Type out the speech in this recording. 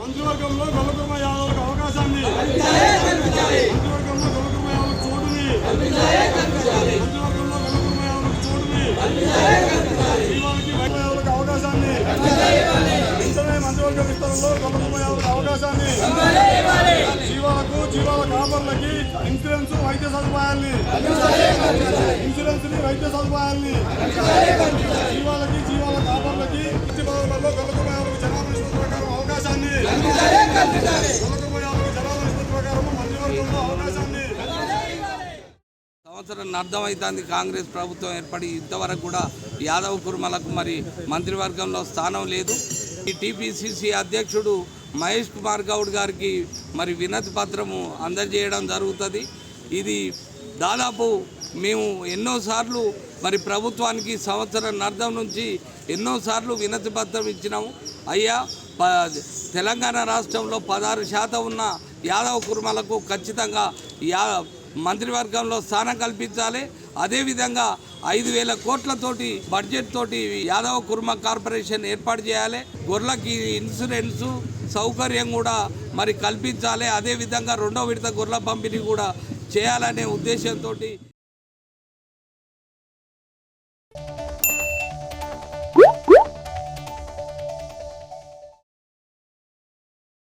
మంత్రివర్గంలో గొల్లకుర్మ యాదవ్లకు అవకాశాన్ని. మంత్రివర్గంలో గొల్లకుర్మ యాదవ్లకు చోటుని మంత్రివర్గంలో గొల్లకుర్మ యాదవ్లకు చోటుని జీవానికి వైద్య యాదవ్లకు అవకాశాన్ని. వెంటనే మంత్రివర్గ విస్తరణలో గొల్లకుర్మ యాదవ్లకు అవకాశాన్ని. జీవాలకు జీవాల కాపర్లకి ఇన్సూరెన్స్ వైద్య సదుపాయాల్ని. ఇన్సూరెన్స్ని వైద్య సదుపాయాల్ని. జీవాలకి జీవాల సంవత్సరం అర్థమవుతుంది కాంగ్రెస్ ప్రభుత్వం ఏర్పడి ఇంతవరకు కూడా యాదవ్ కుర్మలకు మరి మంత్రివర్గంలో స్థానం లేదు. ఈ టీపీసీసీ అధ్యక్షుడు మహేష్ కుమార్ గౌడ్ గారికి మరి వినతి పత్రము అందజేయడం జరుగుతుంది. ఇది దాదాపు మేము ఎన్నోసార్లు మరి ప్రభుత్వానికి సంవత్సరం అర్థం నుంచి ఎన్నోసార్లు వినతి పత్రం ఇచ్చినాము. అయ్యా తెలంగాణ రాష్ట్రంలో పదహారు శాతం ఉన్న యాదవ కుర్మలకు ఖచ్చితంగా యా మంత్రివర్గంలో స్థానం కల్పించాలి. అదేవిధంగా ఐదు వేల కోట్లతోటి బడ్జెట్ తోటి యాదవ కుర్మ కార్పొరేషన్ ఏర్పాటు చేయాలి. గొర్రెలకి ఇన్సూరెన్స్ సౌకర్యం కూడా మరి కల్పించాలి. అదేవిధంగా రెండో విడత గొర్రెల పంపిణీ కూడా చేయాలనే ఉద్దేశంతో